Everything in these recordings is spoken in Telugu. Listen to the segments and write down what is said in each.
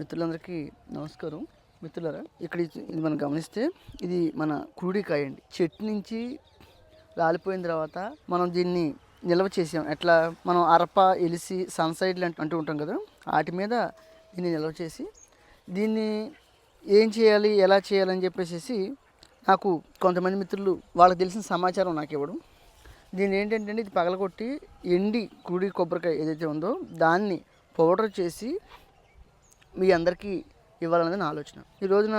మిత్రులందరికీ నమస్కారం. మిత్రులరా ఇక్కడ ఇది మనం గమనిస్తే ఇది మన కురుడికాయ అండి. చెట్టు నుంచి రాలిపోయిన తర్వాత మనం దీన్ని నిల్వ చేసాం. ఎట్లా? మనం అరప ఎలిసి సన్సైడ్లు అంటూ అంటూ ఉంటాం కదా వాటి మీద దీన్ని నిల్వ చేసి దీన్ని ఏం చేయాలి ఎలా చేయాలని చెప్పేసి నాకు కొంతమంది మిత్రులు వాళ్ళకి తెలిసిన సమాచారం నాకు ఇవ్వడం. దీన్ని ఏంటంటే ఇది పగలగొట్టి ఎండి కుడి కొబ్బరికాయ ఏదైతే ఉందో దాన్ని పౌడర్ చేసి మీ అందరికీ ఇవ్వాలన్నది నా ఆలోచన. ఈ రోజున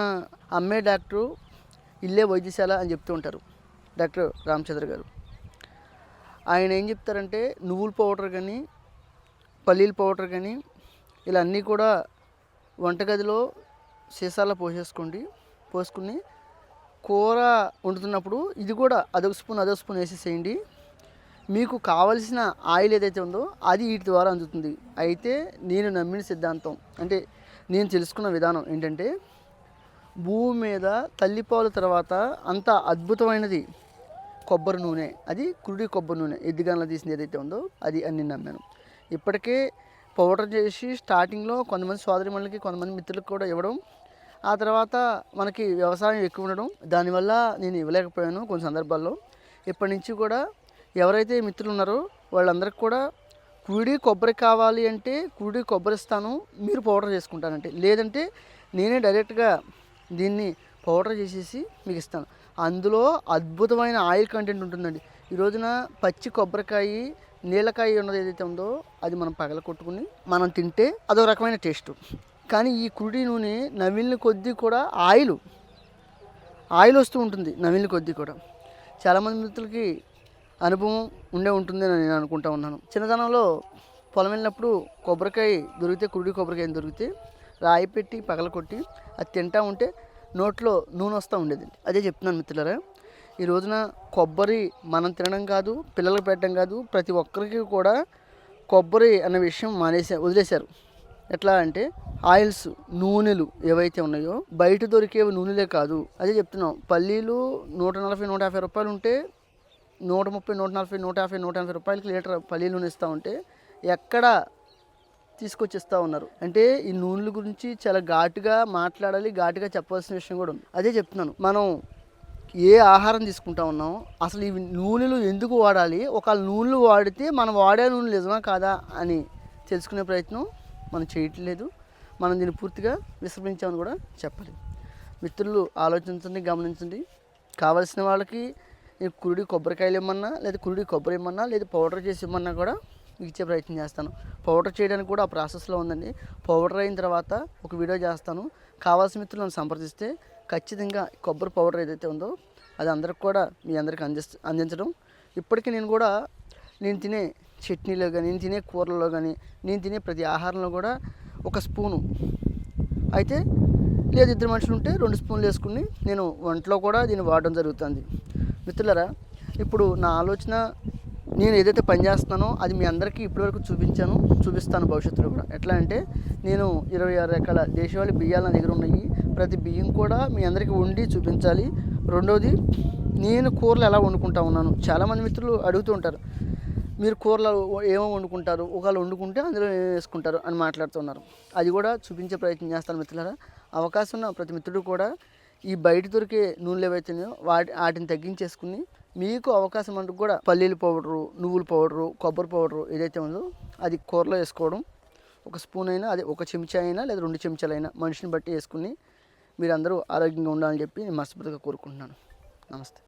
అమ్మే డాక్టరు ఇల్లే వైద్యశాల అని చెప్తూ ఉంటారు డాక్టర్ రామచంద్ర గారు. ఆయన ఏం చెప్తారంటే నువ్వుల పౌడర్ కానీ పల్లీల పౌడర్ కానీ ఇలా అన్నీ కూడా వంటగదిలో సీసాల పోసేసుకోండి. పోసుకుని కూర వండుతున్నప్పుడు ఇది కూడా అదొక స్పూన్ అదొక స్పూన్ వేసేసేయండి. మీకు కావలసిన ఆయిల్ ఏదైతే ఉందో అది వీటి ద్వారా అందుతుంది. అయితే నేను నమ్మిన సిద్ధాంతం అంటే నేను తెలుసుకున్న విధానం ఏంటంటే భూమి మీద తల్లిపాలు తర్వాత అంత అద్భుతమైనది కొబ్బరి నూనె. అది కురుడి కొబ్బరి నూనె. ఎద్దుగానలో తీసింది ఏదైతే ఉందో అది అని నమ్మాను. ఇప్పటికే పౌడర్ చేసి స్టార్టింగ్లో కొంతమంది సోదరిమణులకి కొంతమంది మిత్రులకు కూడా ఇవ్వడం ఆ తర్వాత మనకి వ్యవసాయం ఎక్కువ ఉండడం దానివల్ల నేను ఇవ్వలేకపోయాను కొన్ని సందర్భాల్లో. ఇప్పటి నుంచి కూడా ఎవరైతే మిత్రులు ఉన్నారో వాళ్ళందరికీ కూడా కుడి కొబ్బరి కావాలి అంటే కుడి కొబ్బరి ఇస్తాను మీరు పౌడర్ చేసుకుంటానంటే. లేదంటే నేనే డైరెక్ట్గా దీన్ని పౌడర్ చేసేసి మీకు ఇస్తాను. అందులో అద్భుతమైన ఆయిల్ కంటెంట్ ఉంటుందండి. ఈ రోజున పచ్చి కొబ్బరికాయ నీలకాయ ఉన్నది ఏదైతే ఉందో అది మనం పగల కొట్టుకుని మనం తింటే అదొక రకమైన టేస్ట్. కానీ ఈ కుడి నూనె నవిలిన కొద్దీ కూడా ఆయిల్ ఆయిల్ వస్తూ ఉంటుంది నవిలిన కొద్దీ కూడా. చాలామంది మిత్రులకి అనుభవం ఉండే ఉంటుందని నేను అనుకుంటా ఉన్నాను. చిన్నతనంలో పొలం వెళ్ళినప్పుడు కొబ్బరికాయ దొరికితే కురుడి కొబ్బరికాయ దొరికితే రాయి పెట్టి పగల కొట్టి అది తింటా ఉంటే నోట్లో నూనె వస్తూ ఉండేది అదే చెప్తున్నాను మిత్రులరా ఈ రోజున కొబ్బరి మనం తినడం కాదు పిల్లలకు పెట్టడం కాదు ప్రతి ఒక్కరికి కూడా కొబ్బరి అన్న విషయం మానేసా వదిలేశారు. ఎట్లా అంటే ఆయిల్స్ నూనెలు ఏవైతే ఉన్నాయో బయట దొరికేవి నూనెలే కాదు. అదే చెప్తున్నాం పల్లీలు నూట నలభై నూట యాభై రూపాయలు ఉంటే నూట ముప్పై నూట నలభై నూట యాభై నూట ఎనభై రూపాయలకి లీటర్ పల్లీల నూనె ఇస్తూ ఉంటే ఎక్కడ తీసుకొచ్చి ఇస్తూ ఉన్నారు? అంటే ఈ నూనెల గురించి చాలా ఘాటుగా మాట్లాడాలి ఘాటుగా చెప్పాల్సిన విషయం కూడా ఉంది. అదే చెప్తున్నాను. మనం ఏ ఆహారం తీసుకుంటా ఉన్నాం? అసలు ఈ నూనెలు ఎందుకు వాడాలి? ఒకవేళ నూనెలు వాడితే మనం వాడే నూనె నిజమా కాదా అని తెలుసుకునే ప్రయత్నం మనం చేయట్లేదు. మనం దీన్ని పూర్తిగా విస్మరించామని కూడా చెప్పాలి మిత్రులు ఆలోచించండి గమనించండి. కావలసిన వాళ్ళకి నేను కురుడి కొబ్బరికాయలు ఇమ్మన్నా లేదా కురుడి కొబ్బరి ఇమ్మన్నా లేదా పౌడర్ చేసి ఇమ్మన్నా కూడా మీకు ఇచ్చే ప్రయత్నం చేస్తాను. పౌడర్ చేయడానికి కూడా ఆ ప్రాసెస్లో ఉందండి. పౌడర్ అయిన తర్వాత ఒక వీడియో చేస్తాను. కావాల్సిన మిత్రులు నన్ను సంప్రదిస్తే ఖచ్చితంగా కొబ్బరి పౌడర్ ఏదైతే ఉందో అది అందరికి కూడా మీ అందరికి అందిస్త అందించడం. ఇప్పటికీ నేను కూడా నేను తినే చట్నీలో కానీ నేను తినే కూరల్లో కానీ నేను తినే ప్రతి ఆహారంలో కూడా ఒక స్పూను. అయితే లేదు ఇద్దరు మనుషులు ఉంటే రెండు స్పూన్లు వేసుకుని నేను వంటలో కూడా దీన్ని వాడడం జరుగుతుంది. మిత్రులరా ఇప్పుడు నా ఆలోచన నేను ఏదైతే పని చేస్తున్నానో అది మీ అందరికీ ఇప్పటివరకు చూపించాను చూపిస్తాను భవిష్యత్తులో కూడా. ఎట్లా అంటే నేను ఇరవై ఆరు రకాల దేశవాళీ బియ్యాలు నా దగ్గర ఉన్నాయి. ప్రతి బియ్యం కూడా మీ అందరికీ వండి చూపించాలి. రెండోది నేను కూరలు ఎలా వండుకుంటా ఉన్నాను? చాలామంది మిత్రులు అడుగుతూ ఉంటారు మీరు కూరలు ఏమో వండుకుంటారు? ఒకవేళ వండుకుంటే అందులో వేసుకుంటారు? అని మాట్లాడుతున్నారు అది కూడా చూపించే ప్రయత్నం చేస్తాను మిత్రులారా. అవకాశం ఉన్న ప్రతి మిత్రుడు కూడా ఈ బయట దొరికే నూనెలు ఏవైతున్నాయో వాటి వాటిని తగ్గించేసుకుని మీకు అవకాశం అంటూ కూడా పల్లీలు పౌడరు నువ్వుల పౌడరు కొబ్బరి పౌడరు ఏదైతే ఉందో అది కూరలో వేసుకోవడం. ఒక స్పూన్ అయినా అదే ఒక చెంచా అయినా లేదా రెండు చెంచాలైనా మనిషిని బట్టి వేసుకుని మీరందరూ ఆరోగ్యంగా ఉండాలని చెప్పి నేను మనస్ఫూర్తిగా కోరుకుంటున్నాను. నమస్తే.